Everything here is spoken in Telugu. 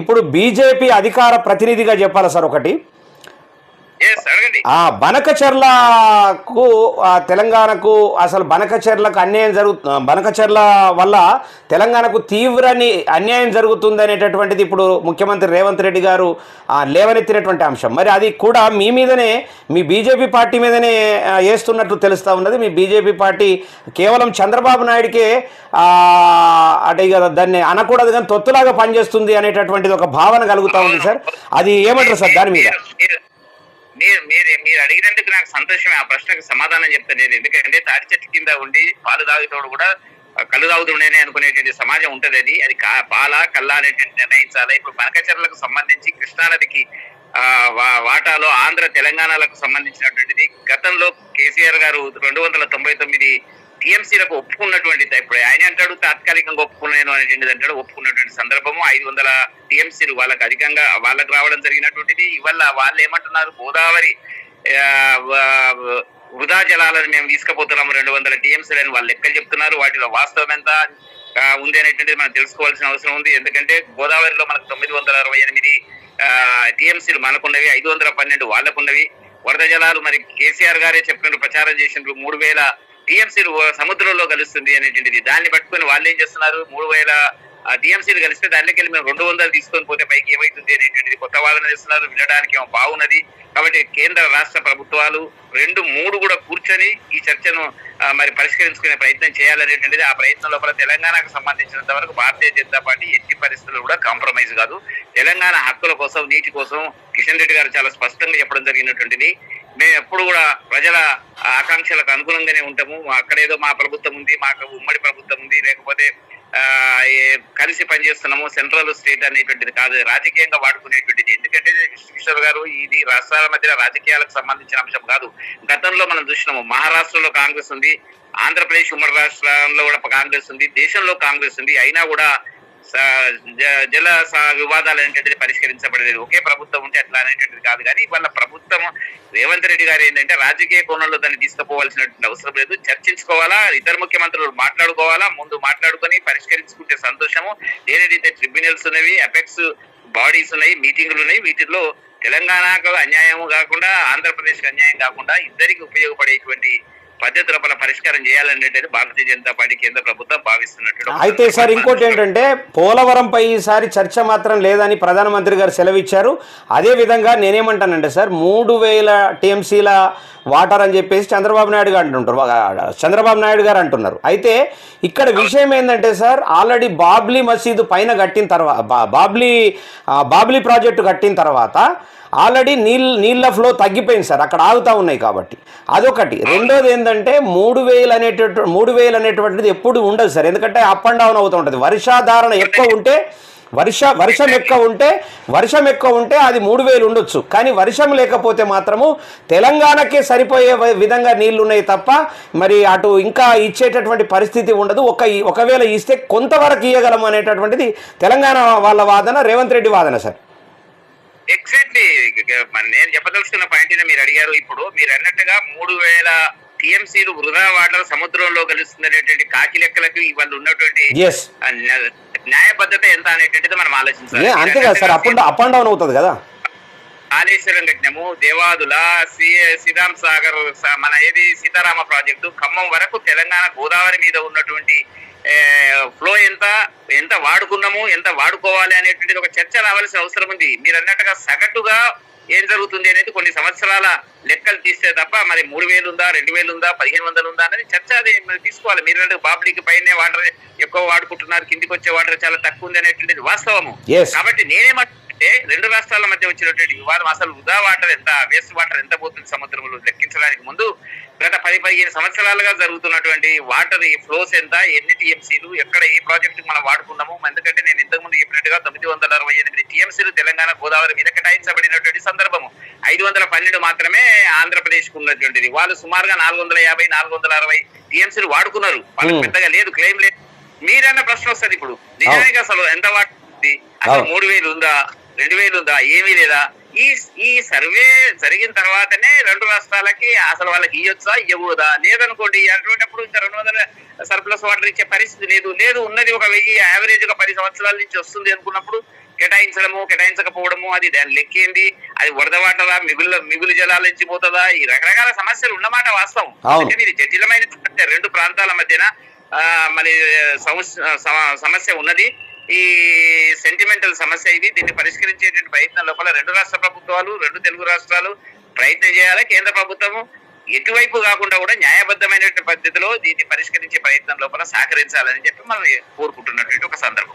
ఇప్పుడు బీజేపీ అధికార ప్రతినిధిగా చెప్పాలా సార్ ఒకటి? బనకచెర్లకు తెలంగాణకు అసలు బనకచెర్లకు అన్యాయం జరుగు బనకచెర్ల వల్ల తెలంగాణకు తీవ్రని అన్యాయం జరుగుతుంది అనేటటువంటిది ఇప్పుడు ముఖ్యమంత్రి రేవంత్ రెడ్డి గారు లేవనెత్తినటువంటి అంశం. మరి అది కూడా మీ మీదనే మీ బీజేపీ పార్టీ మీదనే వేస్తున్నట్లు తెలుస్తూ ఉన్నది. మీ బీజేపీ పార్టీ కేవలం చంద్రబాబు నాయుడికే అంటే ఇక దాన్ని అనకూడదు కానీ తొత్తులాగా పనిచేస్తుంది అనేటటువంటిది ఒక భావన కలుగుతూ ఉంది సార్. అది ఏమంటారు సార్ దాని మీద? మీరు- మీరు మీరు అడిగినందుకు నాకు సంతోషమే. ఆ ప్రశ్నకు సమాధానం చెప్తాను నేను. ఎందుకంటే తాటి చెట్టు కింద ఉండి పాలు తాగుతోడు కూడా కళ్ళు తాగుతుండేనే అనుకునేటువంటి సమాజం ఉంటుంది అది. అది కా- పాల కళ్ళ అనేటువంటి నిర్ణయించాలి? ఇప్పుడు బనకచర్లకు సంబంధించి కృష్ణానదికి ఆ, వాటాలో ఆంధ్ర తెలంగాణలకు సంబంధించినటువంటిది. గతంలో కేసీఆర్ గారు రెండు వందల తొంభై తొమ్మిది టీఎంసీలకు ఒప్పుకున్నటువంటి ఇప్పుడు ఆయన అంటాడు తాత్కాలికంగా ఒప్పుకున్నాను అనేటువంటిది అంటాడు ఒప్పుకున్నటువంటి సందర్భము ఐదు వందల టీఎంసీలు వాళ్ళకి అధికంగా వాళ్ళకి రావడం జరిగినటువంటిది. ఇవల్ల వాళ్ళు ఏమంటున్నారు గోదావరి వృధా జలాలను మేము తీసుకుపోతున్నాము రెండు వందల టీఎంసీలని వాళ్ళు లెక్కలు చెప్తున్నారు. వాటిలో వాస్తవం ఎంత ఉంది అనేటువంటిది మనం తెలుసుకోవాల్సిన అవసరం ఉంది. ఎందుకంటే గోదావరిలో మనకు తొమ్మిది వందల అరవై ఎనిమిది టీఎంసీలు మనకున్నవి ఐదు వందల పన్నెండు వాళ్ళకున్నవి. వరద జలాలు మరి కేసీఆర్ గారే చెప్పినట్టు ప్రచారం చేసినట్లు మూడు వేల టీఎంసీలు సముద్రంలో కలుస్తుంది అనేటువంటిది. దాన్ని పట్టుకొని వాళ్ళు ఏం చేస్తున్నారు? మూడు వేల టీఎంసీలు కలిస్తే దానిలోకి వెళ్ళి మేము రెండు వందలు తీసుకొని పోతే పైకి ఏమైతుంది అనేటువంటిది కొత్త వాదన చేస్తున్నారు. వినడానికి ఏమో బాగున్నది. కాబట్టి కేంద్ర రాష్ట్ర ప్రభుత్వాలు రెండు మూడు కూడా కూర్చొని ఈ చర్చను మరి పరిష్కరించుకునే ప్రయత్నం చేయాలనేటువంటిది ఆ ప్రయత్నం లోపల తెలంగాణకు సంబంధించినంత వరకు భారతీయ జనతా పార్టీ ఎట్టి పరిస్థితులు కూడా కాంప్రమైజ్ కాదు. తెలంగాణ హక్కుల కోసం నీటి కోసం కిషన్ రెడ్డి గారు చాలా స్పష్టంగా చెప్పడం జరిగినటువంటిది. మేము ఎప్పుడు కూడా ప్రజల ఆకాంక్షలకు అనుగుణంగానే ఉంటాము. అక్కడేదో మా ప్రభుత్వం ఉంది మాకు ఉమ్మడి ప్రభుత్వం ఉంది లేకపోతే కలిసి పనిచేస్తున్నాము సెంట్రల్ స్టేట్ అనేటువంటిది కాదు రాజకీయంగా వాడుకునేటువంటిది. ఎందుకంటే కిషోర్ గారు ఇది రాష్ట్రాల మధ్య రాజకీయాలకు సంబంధించిన అంశం కాదు. గతంలో మనం చూసినాము మహారాష్ట్రలో కాంగ్రెస్ ఉంది ఆంధ్రప్రదేశ్ ఉమ్మడి రాష్ట్రాల్లో కూడా కాంగ్రెస్ ఉంది దేశంలో కాంగ్రెస్ ఉంది అయినా కూడా జల వివాదాలు అనేటువంటిది పరిష్కరించబడలేదు. ఒకే ప్రభుత్వం ఉంటే అట్లా అనేటువంటిది కాదు. కానీ వాళ్ళ ప్రభుత్వం రేవంత్ రెడ్డి గారు ఏంటంటే రాజకీయ కోణంలో దాన్ని తీసుకుపోవాల్సినటువంటి అవసరం లేదు. చర్చించుకోవాలా? ఇద్దరు ముఖ్యమంత్రులు మాట్లాడుకోవాలా? ముందు మాట్లాడుకొని పరిష్కరించుకుంటే సంతోషము. లేనిదైతే ట్రిబ్యునల్స్ ఉన్నవి అపెక్స్ బాడీస్ ఉన్నాయి మీటింగులు ఉన్నాయి వీటిల్లో తెలంగాణకు అన్యాయం కాకుండా ఆంధ్రప్రదేశ్ అన్యాయం కాకుండా ఇద్దరికి ఉపయోగపడేటువంటి పద్ధతి లోపల పరిష్కారం చేయాలనేది భారతీయ జనతా పార్టీ కేంద్ర ప్రభుత్వం భావిస్తున్నట్టు అయితే సార్ ఇంకోటి ఏంటంటే పోలవరంపై ఈసారి చర్చ మాత్రం లేదని ప్రధానమంత్రి గారు సెలవిచ్చారు. అదేవిధంగా నేనేమంటానంటే సార్ మూడు వేల టీఎంసీల వాటర్ అని చెప్పేసి చంద్రబాబు నాయుడు గారు అంటుంటారు. చంద్రబాబు నాయుడు గారు అంటున్నారు. అయితే ఇక్కడ విషయం ఏంటంటే సార్ ఆల్రెడీ బాబ్లీ మసీదు పైన కట్టిన తర్వాత బాబ్లీ బాబ్లీ ప్రాజెక్టు కట్టిన తర్వాత ఆల్రెడీ నీళ్ళ నీళ్ళ ఫ్లో తగ్గిపోయింది సార్. అక్కడ ఆగుతూ ఉన్నాయి కాబట్టి. అదొకటి. రెండోది ఏంటంటే మూడు వేలు అనేటటువంటి మూడు వేలు అనేటువంటిది ఎప్పుడు ఉండదు సార్. ఎందుకంటే అప్ అండ్ డౌన్ అవుతూ ఉంటుంది. వర్షాధారణ ఎక్కువ ఉంటే వర్ష వర్షం ఎక్కువ ఉంటే వర్షం ఎక్కువ ఉంటే అది మూడు వేలు ఉండొచ్చు. కానీ వర్షం లేకపోతే మాత్రము తెలంగాణకే సరిపోయే విధంగా నీళ్ళు ఉన్నాయి తప్ప మరి అటు ఇంకా ఇచ్చేటటువంటి పరిస్థితి ఉండదు. ఒక ఒకవేళ ఇస్తే కొంతవరకు ఇవ్వగలం అనేటటువంటిది తెలంగాణ వాళ్ళ వాదన రేవంత్ రెడ్డి వాదన సార్. ఎగ్జాక్ట్లీ నేను చెప్పదలుచుకున్న పాయింట్ మీరు అడిగారు. ఇప్పుడు మీరు అన్నట్టుగా మూడు వేల టీఎంసీలు వృధా వాటర్ సముద్రంలో కలుస్తుందనేటువంటి కాకి లెక్కలకు ఇవాళ ఉన్నటువంటి న్యాయబద్ధత ఎంత అనేటువంటిది మనం ఆలోచించాలి. అంతే కదా sir. Up and up and down అవుతుంది కదా. కాళేశ్వరం కట్టినాము దేవాదుల శ్రీ శ్రీరామ్ సాగర్ మన ఏది సీతారామ ప్రాజెక్టు ఖమ్మం వరకు తెలంగాణ గోదావరి మీద ఉన్నటువంటి ఎంత వాడుకున్నాము ఎంత వాడుకోవాలి అనేటువంటిది ఒక చర్చ రావాల్సిన అవసరం ఉంది. మీరు అన్నట్టుగా సగటుగా ఏం జరుగుతుంది అనేది కొన్ని సంవత్సరాల లెక్కలు తీస్తే తప్ప మరి మూడు వేలు ఉందా రెండు వేలు ఉందా పదిహేను వందలు ఉందా అనేది చర్చ అది మరి తీసుకోవాలి. మీరు అంటే బాబ్లీకి పైనే వాటర్ ఎక్కువ వాడుకుంటున్నారు కిందికి వచ్చే వాటర్ చాలా తక్కువ ఉంది అనేటువంటిది వాస్తవము. కాబట్టి నేనేమంటే రెండు రాష్ట్రాల మధ్య వచ్చినటువంటి వివాదం అసలు వృధా వాటర్ ఎంత వేస్ట్ వాటర్ ఎంత పోతుంది సముద్రంలో లెక్కించడానికి ముందు గత పది పదిహేను సంవత్సరాలుగా జరుగుతున్నటువంటి వాటర్ ఫ్లోస్ ఎంత ఎన్ని టీఎంసీలు ఎక్కడ ఏ ప్రాజెక్ట్ మనం వాడుకున్నాము ఎందుకంటే నేను ఇంతకు ముందు చెప్పినట్టుగా తొమ్మిది వందల అరవై ఎనిమిది టీఎంసీలు తెలంగాణ గోదావరి మీద కేటాయించబడినటువంటి సందర్భము. ఐదు వందల పన్నెండు మాత్రమే ఆంధ్రప్రదేశ్కు ఉన్నటువంటిది. వాళ్ళు సుమారుగా నాలుగు వందల యాభై నాలుగు వందల అరవై టీఎంసీలు వాడుకున్నారు. వాళ్ళకి. పెద్దగా లేదు క్లెయిమ్ లేదు. మీరన్న ప్రశ్న వస్తుంది ఇప్పుడు. నిజానికి అసలు ఎంత వాడుతుంది అసలు. మూడు వేలు ఉందా? రెండు వేలు ఉందా? ఏమీ లేదా? ఈ ఈ సర్వే జరిగిన తర్వాతనే రెండు రాష్ట్రాలకి అసలు వాళ్ళకి ఇవ్వచ్చా ఇవ్వకూడదా లేదనుకోండి అటువంటిప్పుడు ఇంకా రెండు వందల సర్ప్లస్ వాటర్ ఇచ్చే పరిస్థితి లేదు. లేదు ఉన్నది ఒక వెయ్యి యావరేజ్గా పది సంవత్సరాల నుంచి వస్తుంది అనుకున్నప్పుడు కేటాయించడము కేటాయించకపోవడము అది దాని లెక్కేంది అది వరద వాటరా? మిగులు మిగులు జలాల నుంచి పోతుందా ఈ రకరకాల సమస్యలు ఉన్నమాట వాస్తవం. ఇది జటిలమైన రెండు ప్రాంతాల మధ్యన మరి సమస్య సమ- సమస్య ఉన్నది. ఈ సెంటిమెంటల్ సమస్య ఇది. దీన్ని పరిష్కరించేటువంటి ప్రయత్నం లోపల రెండు రాష్ట్ర ప్రభుత్వాలు రెండు తెలుగు రాష్ట్రాలు ప్రయత్నం చేయాలి. కేంద్ర ప్రభుత్వము ఎటువైపు కాకుండా కూడా న్యాయబద్ధమైనటువంటి పద్ధతిలో దీన్ని పరిష్కరించే ప్రయత్నం లోపల సహకరించాలని చెప్పి మనం కోరుకుంటున్నటువంటి ఒక సందర్భం.